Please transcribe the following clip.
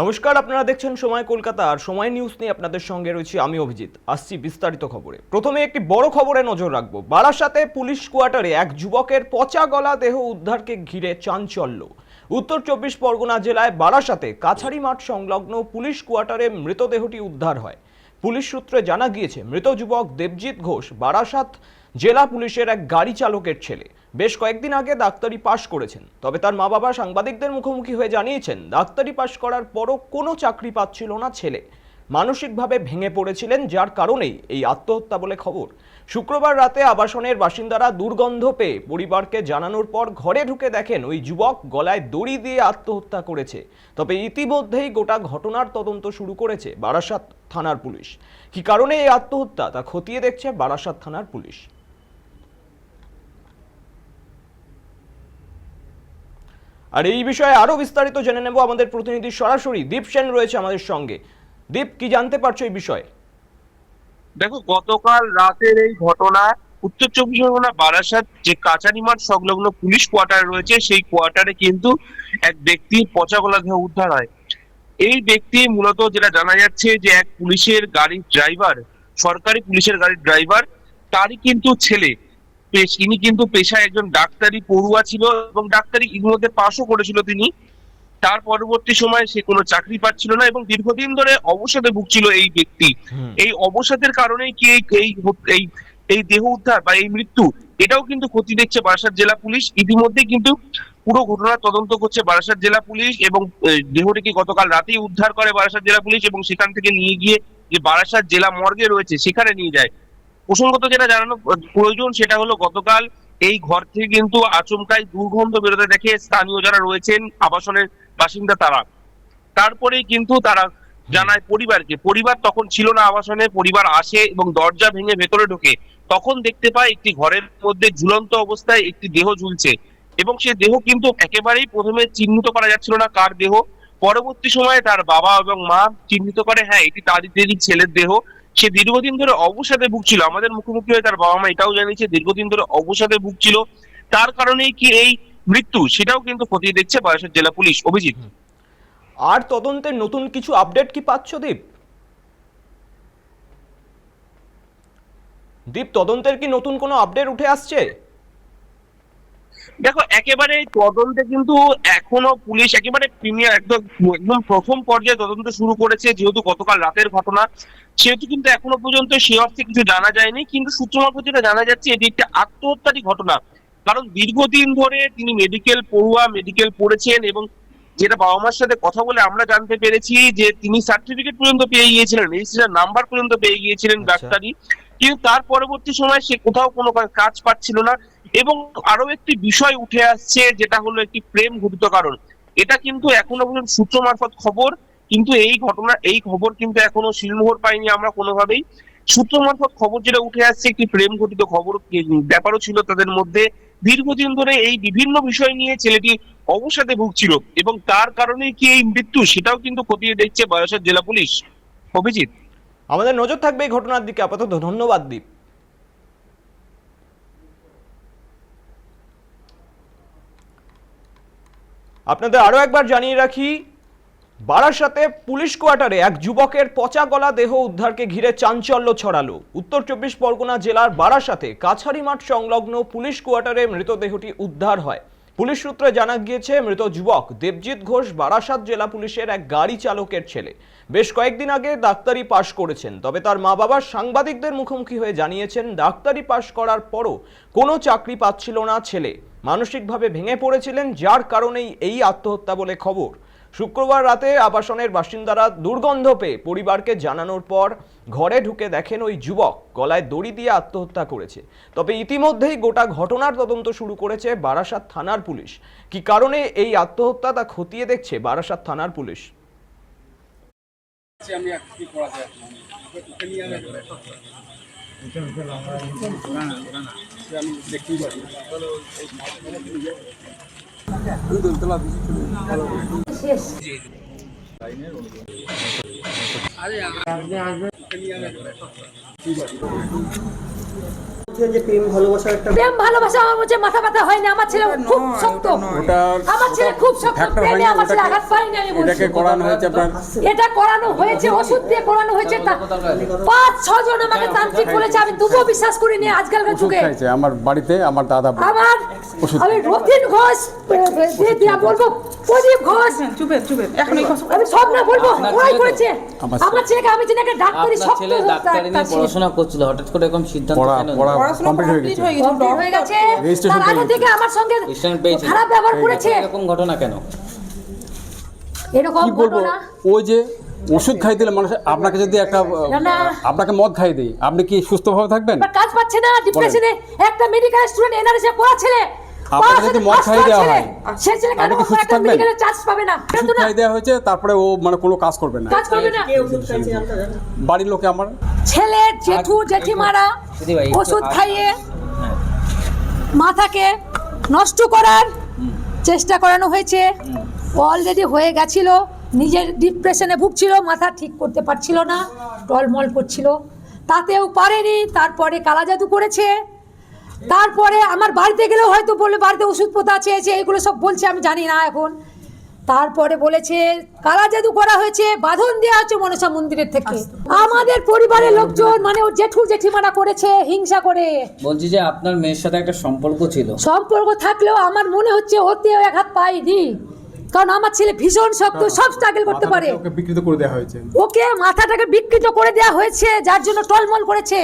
নমস্কার, আপনারা দেখছেন সময় কলকাতা, আর সময় নিউজ নিয়ে আপনাদের সঙ্গে রয়েছি আমি অভিজিৎ। আসছি বিস্তারিত খবরে। প্রথমে একটি বড় খবরে নজর রাখব। বারাসাতে পুলিশ কোয়ার্টারে এক যুবকের পচা গলা দেহ উদ্ধারকে ঘিরে চাঞ্চল্য। উত্তর চব্বিশ পরগনা জেলায় বারাসাতে কাছারি মাঠ সংলগ্ন পুলিশ কোয়ার্টারে মৃতদেহটি উদ্ধার হয়। পুলিশ সূত্রে জানা গিয়েছে, মৃত যুবক দেবজিৎ ঘোষ বারাসাত জেলা পুলিশের এক গাড়ি চালকের ছেলে। বেশ কয়েকদিন আগে ডাক্তারি পাশ করেছেন, তবে তার মা বাবা সাংবাদিকদের মুখোমুখি হয়ে জানিয়েছেন, ডাক্তারি পাশ করার পরও কোনো চাকরি পাচ্ছিল না ছেলে। মানসিকভাবে ভেঙে পড়েছিলেন, যার কারণেই এই আত্মহত্যা বলে খবর। শুক্রবার রাতে আবাসনের বাসিন্দারা দুর্গন্ধ পেয়ে পরিবারকে জানানোর পর ঘরে ঢুকে দেখেন ওই যুবক গলায় দড়ি দিয়ে আত্মহত্যা করেছে। তবে ইতিমধ্যেই গোটা ঘটনার তদন্ত শুরু করেছে বারাসাত থানার পুলিশ। কি কারণে এই আত্মহত্যা তা খতিয়ে দেখছে বারাসাত থানার পুলিশ। আর এই বিষয়ে আরও বিস্তারিত জেনে নেব আমাদের প্রতিনিধি সরাসরি। দীপ সেন রয়েছে আমাদের সঙ্গে। দীপ, কি জানতে পারছ এই বিষয়ে? দেখো, গতকাল রাতের এই ঘটনা উত্তর চব্বিশ পরগনা বারাসাত যে কাচারি মাঠ সংলগ্ন পুলিশ কোয়ার্টার রয়েছে, সেই কোয়ার্টারে কিন্তু এক ব্যক্তির পচা গলা দেহ উদ্ধার হয়। এই ব্যক্তি মূলত যেটা জানা যাচ্ছে যে এক পুলিশের গাড়ির ড্রাইভার, সরকারি পুলিশের গাড়ির ড্রাইভার, তারই কিন্তু ছেলে। ইনি কিন্তু পেশায় একজন ডাক্তারি পড়ুয়া ছিল এবং ডাক্তারি ইতিমধ্যে পাশও করেছিল তিনি। তার পরবর্তী সময় সে কোনো চাকরি পাচ্ছিল না এবং দীর্ঘদিন ধরে অবসাদে ভুগছিল এই ব্যক্তি। এই অবসাদের কারণেই কি এই এই এই দেহ উদ্ধার বা এই মৃত্যু এটাও কিন্তু ক্ষতি দেখছে বারাসাত জেলা পুলিশ। ইতিমধ্যে কিন্তু পুরো ঘটনার তদন্ত করছে বারাসাত জেলা পুলিশ এবং দেহটিকে গতকাল রাতেই উদ্ধার করে বারাসাত জেলা পুলিশ এবং সেখান থেকে নিয়ে গিয়ে যে বারাসাত জেলা মর্গে রয়েছে সেখানে নিয়ে যায়। প্রসঙ্গত যেটা জানানো প্রয়োজন সেটা হলো গতকাল এই ঘর থেকে কিন্তু আচমকাই দুর্গন্ধ বেরোতে দেখে স্থানীয় যারা রয়েছেন আবাসনের বাসিন্দা তারা। তারপরেই কিন্তু তারা জানায় পরিবারকে। পরিবার তখন ছিল না আবাসনে, পরিবার আসে এবং দরজা ভেঙে ভেতরে ঢোকে। তখন দেখতে পায় একটি ঘরের মধ্যে ঝুলন্ত অবস্থায় একটি দেহ ঝুলছে এবং সে দেহ কিন্তু একেবারেই প্রথমে চিহ্নিত করা যাচ্ছিল না কার দেহ। পরবর্তী সময়ে তার বাবা এবং মা চিহ্নিত করে হ্যাঁ এটি তাদেরই ছেলের দেহ। সে দীর্ঘদিন ধরে অবসাদে ভুগছিল, আমাদের মুখোমুখি হয়ে তার বাবা মা এটাও জানিয়েছে, দীর্ঘদিন ধরে অবসাদে ভুগছিল। তার কারণেই কি এই মৃত্যু, সেটাও কিন্তু খতিয়ে দেখছে বারাসাত জেলা পুলিশ। অভিজিৎ। আর তদন্তের নতুন কিছু আপডেট কি পাচ্ছ, দীপ? দীপ, তদন্তের কি নতুন কোনো আপডেট উঠে আসছে? দেখো একেবারে তদন্তে কিন্তু এখনও পুলিশ একেবারে প্রিমিয়ার একদম একদম প্রথম পর্যায়ে তদন্ত শুরু করেছে যেহেতু গতকাল রাতের ঘটনা। সেহেতু কিন্তু এখনও পর্যন্ত সে অর্থে কিছু জানা যায়নি কিন্তু সূত্র যেটা জানা যাচ্ছে এটি একটি আত্মহত্যারই ঘটনা। কারণ দীর্ঘদিন ধরে তিনি মেডিকেল পড়ুয়া মেডিকেল পড়েছেন এবং যেটা বাবা মার সাথে কথা বলে আমরা জানতে পেরেছি যে তিনি সার্টিফিকেট পর্যন্ত পেয়ে গিয়েছিলেন রেজিস্ট্রেশন নাম্বার পর্যন্ত পেয়ে গিয়েছিলেন আচ্ছা। ডাক্তারি কিন্তু তার পরবর্তী সময় সে কোথাও কোনো কাজ পাচ্ছিল না। এবং আরও একটি বিষয় উঠে আসছে, যেটা হলো একটি প্রেম ঘটিত কারণ। এটা কিন্তু এখনও পর্যন্ত সূত্র মারফত খবর, কিন্তু এই ঘটনা, এই খবর কিন্তু এখনও শিলমোহর পাইনি আমরা কোনোভাবেই। সূত্র মারফত খবর যেটা উঠে আসছে, একটি প্রেম ঘটিত খবর, ব্যাপারও ছিল তাদের মধ্যে। দীর্ঘদিন ধরে এই বিভিন্ন বিষয় নিয়ে ছেলেটি অবসাদে ভুগছিল, এবং তার কারণে কি এই মৃত্যু, সেটাও কিন্তু খতিয়ে দেখছে বারাসাত জেলা পুলিশ। অভিজিৎ। আমাদের নজর থাকবে এই ঘটনার দিকে। আপাতত ধন্যবাদ, দীপ। আপনাদের আরও একবার জানিয়ে রাখি, বারাসাতে পুলিশ কোয়ার্টারে এক যুবকের পচা গলা দেহ উদ্ধারকে ঘিরে চাঞ্চল্য ছড়ালো। উত্তর চব্বিশ পরগনা জেলার বারাসাতে কাছারি মাঠ সংলগ্ন পুলিশ কোয়ার্টারে মৃতদেহটি উদ্ধার হয়। পুলিশ সূত্রে জানা গিয়েছে, মৃত যুবক দেবজিৎ ঘোষ বারাসাত জেলা পুলিশের এক গাড়ি চালকের ছেলে। বেশ কয়েকদিন আগে ডাক্তারি পাশ করেছেন, তবে তার মা বাবা সাংবাদিকদের মুখোমুখি হয়ে জানিয়েছেন, ডাক্তারি পাশ করার পরও কোনো চাকরি পাচ্ছিল না ছেলে। মানসিকভাবে ভেঙে পড়েছিলেন, যার কারণেই এই আত্মহত্যা বলে খবর। শুক্রবার রাতে আবাসনের বাসিন্দারা দুর্গন্ধ পেয়ে পরিবারকে জানানোর পর ঘরে ঢুকে দেখেন ওই যুবক গলায় দড়ি দিয়ে আত্মহত্যা করেছে। তবে ইতিমধ্যেই গোটা ঘটনার তদন্ত শুরু করেছে বারাসাত থানার পুলিশ। কি কারণে এই আত্মহত্যা তা খতিয়ে দেখছে বারাসাত থানার পুলিশ? আমি আর কি করা যায় ওকে নিয়ে আমি ওই দোলতলা যে প্রেম একটা প্রেম ভালোবাসা আমার মাথা ব্যথা হয়নি আমার ছেলে খুব শক্ত। আমার ছেলে খুব শক্ত প্রেমে আমার ছেলে আঘাত পায়নি আমি বলছি। এটাকে করানো হয়েছে আপনার এটা করানো হয়েছে ওষুধ দিয়ে করানো হয়েছে পাঁচ ছজন আমাকে তান্ত্রিক বলেছে আমি তবুও বিশ্বাস করিনি আজকালকার যুগে। আমার বাড়িতে আমার দাদা আমার ওষুধ। আমি রতিন ঘোষ দিয়া বলব প্রদীপ ঘোষ। চুপের চুপের এখন আমি সব না বলব ওরাই করেছে। আমার ছেলেকে আমি যেনাকে ডাক্তারি শক্ত ডাক্তারি নিয়ে পড়াশোনা করছিল হঠাৎ করে এরকম সিদ্ধান্ত কেন পড়াশোনা কমপ্লিট হয়ে গেছে। হয়ে গেছে কমপ্লিট হয়ে গেছে। Registration তার আগে থেকে আমার সঙ্গে খারাপ ব্যবহার করেছে। এরকম ঘটনা কেন? এরকম ঘটনা ওই যে ওষুধ খাই দিলে মানুষ আপনাকে যদি একটা। আপনাকে মদ খাই দেয় আপনি কি সুস্থভাবে থাকবেন? কাজ পাচ্ছে না ডিপ্রেশনে একটা মেডিকেল স্টুডেন্ট এনআরএসে পড়া ছেলে আপনাকে যদি মদ খাইয়ে দেওয়া হয়, সে ছেলে কেন সুস্থ থাকবেন? চার্জ পাবে না কেন ওষুধ না? খাই দেওয়া হয়েছে তারপরে ও মানে কোনো কাজ করবে না। কাজ করবে না। কে ওষুধ খাইছে জানতে বাড়ির লোকে আমার? ছেলে জেঠু জেঠিমারা ভাই, একটু ওষুধ খাইয়ে। মাথাকে নষ্ট করার চেষ্টা করানো হয়েছে। অলরেডি হয়ে গেছিল। নিজের ডিপ্রেশনে ভুগছিল মাথা ঠিক করতে পারছিল না টলমল করছিল। তাতেও পারেনি তারপরে কালা জাদু করেছে। তারপরে আমার বাড়িতে গেলেও হয়তো বললে বাড়িতে ওষুধ পোতা চেয়েছে এগুলো সব বলছে আমি জানি না এখন। তারপরে বলেছে কালা জাদু করা হয়েছে বাঁধন দেওয়া হচ্ছে মনসা মন্দিরের থেকে। আমাদের পরিবারের লোকজন মানে ওর জেঠু জেঠিমারা করেছে হিংসা করে। বলছি যে আপনার মেয়ের সাথে একটা সম্পর্ক ছিল। সম্পর্ক থাকলেও আমার মনে হচ্ছে ওতেও এক হাত পাইনি কারণ আমার ছেলে ভীষণ শক্ত সব স্ট্রাগল করতে পারে। ওকে বিকৃত করে দেওয়া হয়েছে। ওকে মাথাটাকে বিকৃত করে দেওয়া হয়েছে যার জন্য টলমল করেছে।